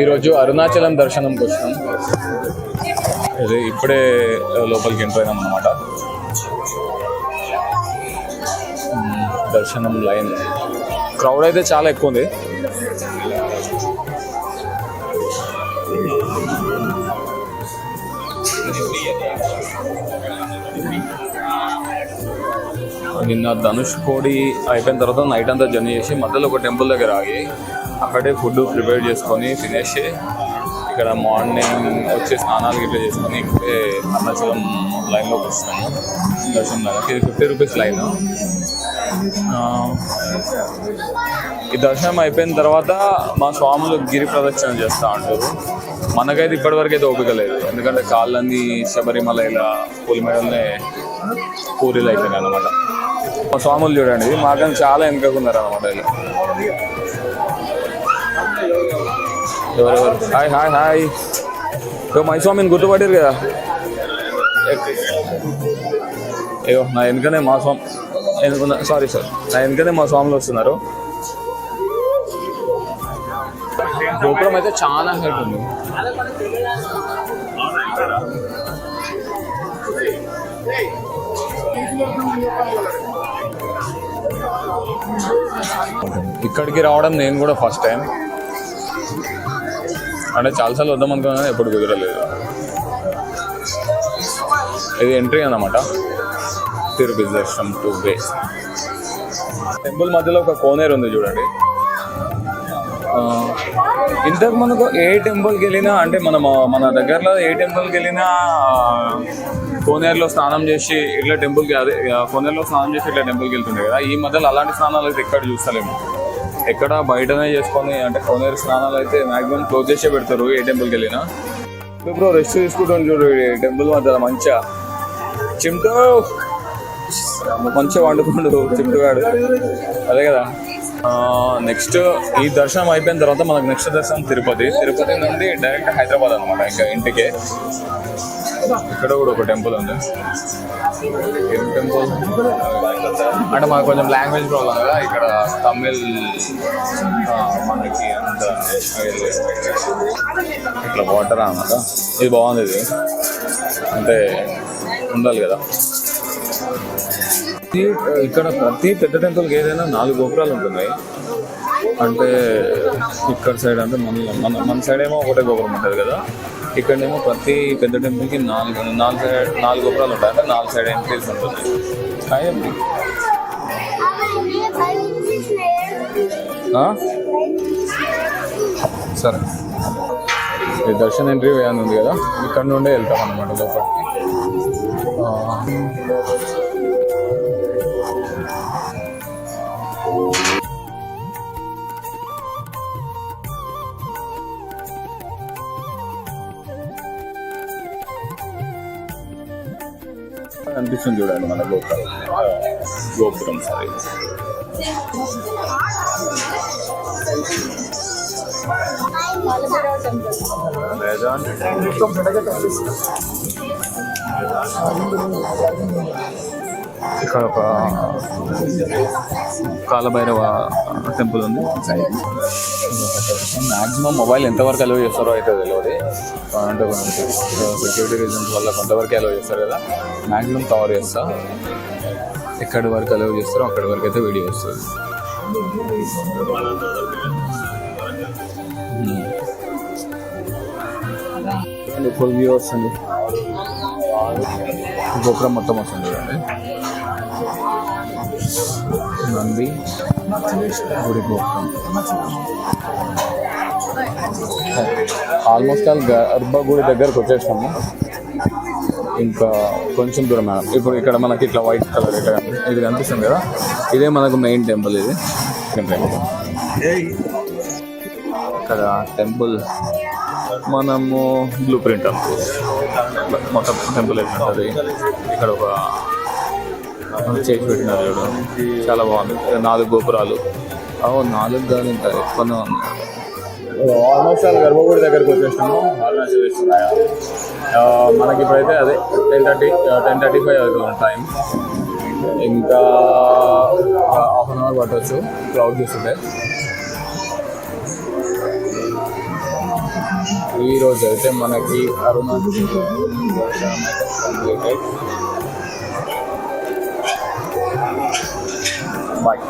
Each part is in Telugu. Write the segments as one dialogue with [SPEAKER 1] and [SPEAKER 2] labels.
[SPEAKER 1] ఈరోజు అరుణాచలం దర్శనంకి వచ్చినాం ఇది ఇప్పుడే లోపలికి ఎంటర్ అయినాం అనమాట దర్శనం లైన్. క్రౌడ్ అయితే చాలా ఎక్కువ ఉంది. నిన్న ధనుష్ కోడి అయిపోయిన తర్వాత నైట్ అంతా జర్నీ చేసి మధ్యలో ఒక టెంపుల్ దగ్గర ఆగి అక్కడే ఫుడ్ ప్రిపేర్ చేసుకొని తినేసి ఇక్కడ మార్నింగ్ వచ్చి స్నానాలు గిట్లా చేసుకొని ఇక్కడే అరుణాచలం లైన్లోకి వస్తాము దర్శనం దానికి ఇది ఫిఫ్టీ రూపీస్ లైన్. ఈ దర్శనం అయిపోయిన తర్వాత మా స్వాములు గిరి ప్రదక్షిణ చేస్తూ ఉంటారు మనకైతే ఇప్పటివరకు అయితే ఓపిక లేదు. ఎందుకంటే కాళ్ళన్నీ శబరిమల ఇలా పులిమేడలనే పూరీలు అయిపోయినాయి అనమాట మా స్వాములు చూడండి మాకని చాలా వెనుకకున్నారు అనమాట ఇలా. ఎవరెవరు హాయ్ హాయ్ హాయ్ ఇగో మై స్వామిని గుర్తుపట్టారు కదా అయ్యో నా వెనుకనే మా స్వామి వెనుకున్న సారీ సార్ నా వెనుకనే మా స్వాములు వస్తున్నారు గోపురం అయితే చాలా హైట్ ఉంది ఇక్కడికి రావడం నేను కూడా ఫస్ట్ టైం అంటే చాలాసార్లు వద్దాం అనుకున్నాను ఎప్పుడు కుదరలేదు. ఇది ఎంట్రీ అన్నమాట. తిరుపతి దర్శనం టూ వే టెంపుల్ మధ్యలో ఒక కోనేరు ఉంది చూడండి. ఇంతకు మనకు ఏ టెంపుల్కి వెళ్ళినా అంటే మనం మన దగ్గరలో ఏ టెంపుల్కి వెళ్ళినా కోనేరులో స్నానం చేసి ఇట్లా టెంపుల్కి అదే కోనేరులో స్నానం చేసి ఇట్లా టెంపుల్కి వెళ్తుండే కదా. ఈ మధ్యలో అలాంటి స్నానాలు అయితే ఎక్కడ చూస్తలేము. ఎక్కడ బయటనే చేసుకొని అంటే కోనేరు స్నానాలు అయితే మాక్సిమం క్లోజ్ చేసే పెడతారు ఏ టెంపుల్కి వెళ్ళినా. బ్రో రెస్ట్ తీసుకుంటాను చూడు టెంపుల్ మధ్యలో మంచిగా. చిమ్టో మంచిగా వండుకుండు చిమ్టుగాడు అదే కదా? నెక్స్ట్ ఈ దర్శనం అయిపోయిన తర్వాత మనకు నెక్స్ట్ దర్శనం తిరుపతి. తిరుపతి నుండి డైరెక్ట్ హైదరాబాద్ అనమాట ఇంకా ఇంటికే. ఇక్కడ కూడా ఒక టెంపుల్ ఉంది. ఏం టెంపుల్? అంటే మాకు కొంచెం లాంగ్వేజ్ ప్రాబ్లం కదా ఇక్కడ తమిళ్ మనకి అంత ఇట్లా వాటర్ అనమాట ఇది బాగుంది ఇది. అంటే ఉండాలి కదా. ఇక్కడ ప్రతి పెద్ద టెంపుల్కి ఏదైనా నాలుగు గోపురాలు ఉంటున్నాయి. అంటే ఇక్కడ సైడ్ అంటే మన మన మన సైడ్ ఏమో ఒకటే గోపురం ఉంటుంది కదా. ఇక్కడేమో ప్రతి పెద్ద టెంపుల్కి నాలుగు నాలుగు సైడ్ నాలుగు గోపురాలు ఉంటాయి. అంటే నాలుగు సైడ్ ఎంట్రీస్ ఉంటుంది. అయ్యండి సరే. ఈ దర్శన్ ఎంట్రీ వేయాలని ఉంది కదా. ఇక్కడ నుండే వెళ్తాం అనమాట లోపలికి ఆ, అనిపిస్తుంది చూడండి మన గోపురం. గోపురం సారీ ఇక్కడ ఒక కాలభైరవ టెంపుల్ ఉంది. మ్యాక్సిమం మొబైల్ ఎంతవరకు అలవ్ చేస్తారో అయితే తెలియదు అంటే సెక్యూరిటీ రీజన్స్ వల్ల కొంతవరకు అలవ్ చేస్తారు కదా. మ్యాక్సిమం కవర్ చేస్తా. ఎక్కడి వరకు అలవ్ చేస్తారో అక్కడి వరకు అయితే వీడియో వస్తుంది. ఫుల్ వ్యూ వస్తుంది. గోపురం మొత్తం వస్తుంది చూడండి నంది గుడి గోపురం. ఆల్మోస్ట్ ఆల్ గర్భగుడి దగ్గరకు వచ్చేసాము. ఇంకా కొంచెం దూరం మేడం. ఇప్పుడు ఇక్కడ మనకి ఇట్లా వైట్ కలర్ ఇక్కడ ఇది కనిపిస్తుంది కదా? ఇదే మనకు మెయిన్ టెంపుల్ ఇది. ఇక్కడ టెంపుల్ మనము బ్లూ ప్రింట్ అనుకోవచ్చు మొత్తం టెంపుల్ ఎట్లుంటుంది ఇక్కడ ఒక చేసి పెట్టినారు ఇక్కడ చాలా బాగుంది. నాలుగు గోపురాలు. అవును నాలుగు కాదు ఇంకా ఎక్కువనే ఉంది. ఆల్మోస్ట్ ఆల్ గర్భగుడి దగ్గరకు వచ్చేసాము అరుణాచల్ ఇస్తున్నాయా మనకి ఇప్పుడైతే అదే ten thirty ten thirty five అవుతుంది టైం ఇంకా హాఫ్ అన్ అవర్ పట్టవచ్చు క్లౌడ్ చూస్తుంటే. ఈ రోజు అయితే మనకి అరుణాచల్ దర్శనం అయితే కంప్లీటెడ్ బాయ్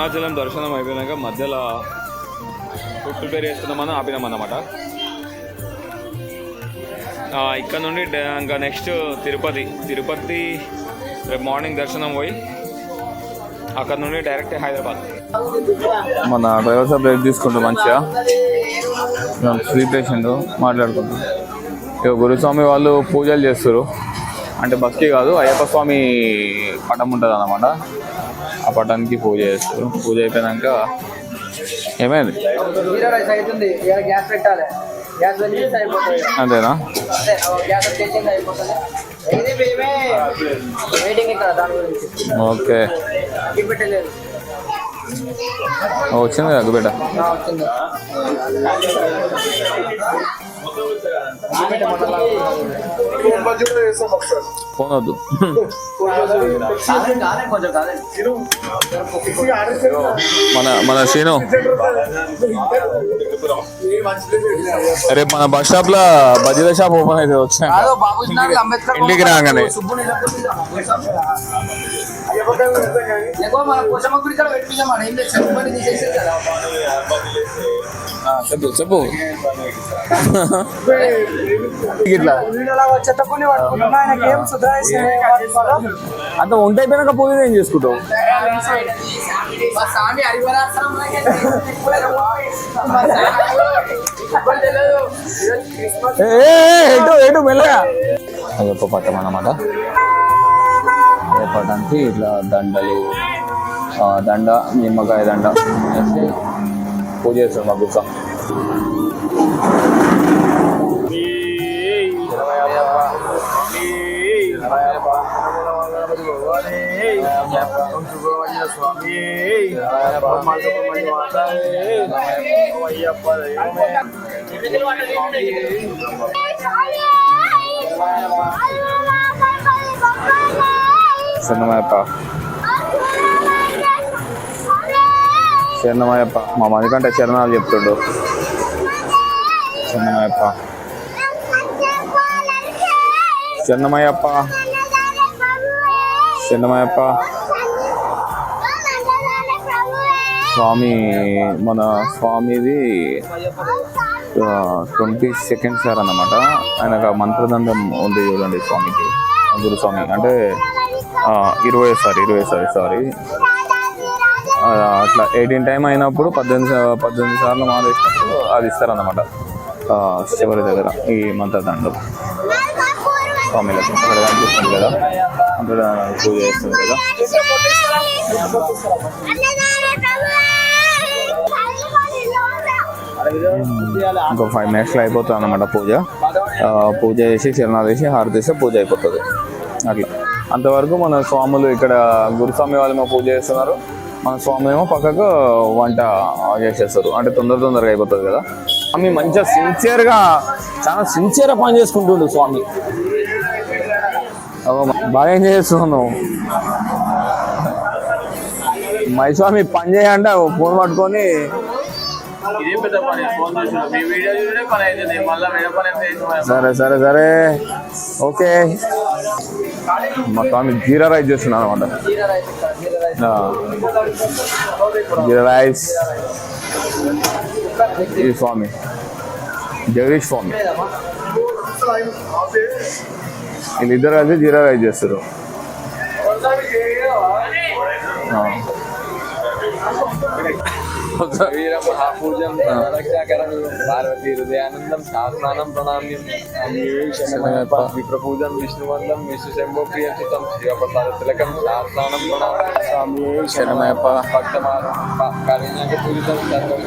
[SPEAKER 1] అరుణాచలం దర్శనం అయిపోయినాక మధ్యలో ఫుడ్ ప్రిపేర్ చేసుకుందామని ఆపినామన్నమాట ఇక్కడ నుండి ఇంకా నెక్స్ట్ తిరుపతి తిరుపతి రేపు మార్నింగ్ దర్శనం పోయి అక్కడ నుండి డైరెక్ట్ హైదరాబాద్. మన డ్రైవర్ సార్ బ్రేక్ తీసుకుంటూ మంచిగా. ఫ్రీ పేషెంట్ మాట్లాడుకుంటాం ఇక గురుస్వామి వాళ్ళు పూజలు చేస్తారు అంటే బస్కి కాదు అయ్యప్ప స్వామి పటం ఉంటుంది అన్నమాట ఆ పటానికి పూజ చేస్తారు. పూజ అయిపోయినాక ఏమైంది? అంతేనా? ఓకే. వచ్చింది కదా బిడ్డ ఫోన్ వద్దు మన మన శ్రీను. రేపు మన బస్ స్టాప్లో బజీల షాప్ ఓపెన్ అయితే
[SPEAKER 2] అంబేద్కర్
[SPEAKER 1] ఇంటికి రాగానే.
[SPEAKER 2] సుబ్బు లేకపోతే మన పోషమ్మ గుడి కాడ పెట్టించాం మన. ఏం లేదు చెప్పుకొని తీసేసారు కదా.
[SPEAKER 1] చెప్పు చెప్పు. ఇట్లా. అంత వంట అయిపోయినాక పూజ ఏం చేసుకుంటావు?
[SPEAKER 2] మా స్వామి హరివరాసనం లాగే మా స్వామి తెలియదు క్రిస్మస్
[SPEAKER 1] ఏ, ఏ, ఎటు ఎటు మెల్లగా. అదొక పట్టం అన్నమాట. అదే పటానికి ఇట్లా దండలు దండ నిమ్మకాయ దండ వేసి పూజ చేస్తాం మా గుర్తం చిన్నమాయప్ప చిన్నమాయప్ప మా మణికంటే చరణాలు చెప్తుండు. చిన్నమాయప్ప చిన్నమయ్యప్ప చిన్నమయ్యప్ప స్వామి మన స్వామిది ట్వంటీ సెకండ్ సార్ అన్నమాట. ఆయన ఆ మంత్రదండం ఉంది చూడండి స్వామికి. గురుస్వామి అంటే ఇరవై సారి ఇరవై సారి సారీ. అట్లా ఎయిటీన్ టైం అయినప్పుడు పద్దెనిమిది పద్దెనిమిది సార్లు మారేసినప్పుడు అది ఇస్తారన్నమాట. చివరి దగ్గర ఈ మంత్రదండం స్వామిలకు అక్కడ కనిపిస్తుంది కదా. అక్కడ పూజ చేస్తుంది కదా. ఇంకో ఫైవ్ మినిట్స్లో అయిపోతుంది అన్నమాట పూజ. పూజ చేసి చిరణాలు వేసి హారతి వేస్తే పూజ అయిపోతుంది. అట్లా అంతవరకు మన స్వాములు ఇక్కడ గురుస్వామి వాళ్ళు పూజ చేస్తున్నారు. మన స్వామి ఏమో పక్కకు వంట చేసేస్తారు. అంటే తొందర తొందరగా అయిపోతుంది కదా. స్వామి మంచిగా సిన్సియర్గా చాలా సిన్సియర్గా పని చేసుకుంటుండు స్వామి. బాగా ఎంజాయ్ చేస్తున్నావు. మై స్వామి పని చేయంటే ఫోన్ పట్టుకొని
[SPEAKER 3] ఇదే పెద్ద పని. ఫోన్ చూసిన. మీ వీడియో చూడే పని అవుతుంది మళ్ళీ వేరే పని అయితే
[SPEAKER 1] సరే సరే సరే. ఓకే. మా స్వామి జీరా రైస్ చేస్తున్నాను అనమాట
[SPEAKER 2] జీరా రైస్ ఇక్కడ, జీరా రైస్.
[SPEAKER 1] ఈ స్వామి. జగదీష్ స్వామి. వీళ్ళిద్దరు కలిసి జీరా రైస్ చేస్తారు.
[SPEAKER 4] वीरम आपूजम रक्षाकरम पार्वती हृदयानंदम शास्नानं प्रणाम्यं। विप्रपूजं विष्णुवन्दं विश्वशम्भो
[SPEAKER 1] प्रियं
[SPEAKER 4] सुतं शिवप्रसादतिलकं शास्नानं प्रणाम्यं। शरणमयप भक्तमारुण्यपूजितं सर्वं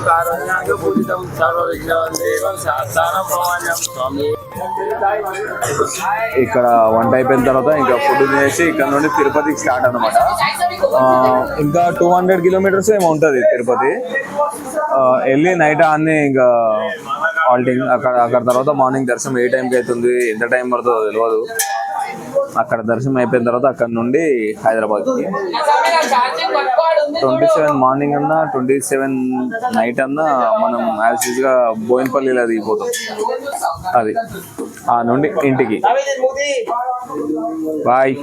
[SPEAKER 4] भक्तमारुण्यपूजितं सर्वविघ्नवन्देवं शास्नानं प्रणाम्यं। स्वामी
[SPEAKER 1] ఇక్కడ వంట అయిపోయిన తర్వాత ఇంకా ఫుడ్ తినేసి ఇక్కడ నుండి తిరుపతికి స్టార్ట్ అనమాట ఇంకా టూ హండ్రెడ్ కిలోమీటర్స్ ఏమో ఉంటుంది తిరుపతి. వెళ్ళి నైట్ అన్ని ఇంకా ఆల్టింగ్ అక్కడ అక్కడ తర్వాత మార్నింగ్ దర్శనం ఏ టైంకి అవుతుంది ఎంత టైం పడుతుందో తెలియదు. అక్కడ దర్శనం అయిపోయిన తర్వాత అక్కడ నుండి హైదరాబాద్కి. ట్వంటీ సెవెన్ మార్నింగ్ అన్నా ట్వంటీ సెవెన్ నైట్ అన్నా మనం యాజ్ యూజ్గా బోయినపల్లిలో దిగిపోతాం. అది. ఆ నుండి ఇంటికి. బాయ్.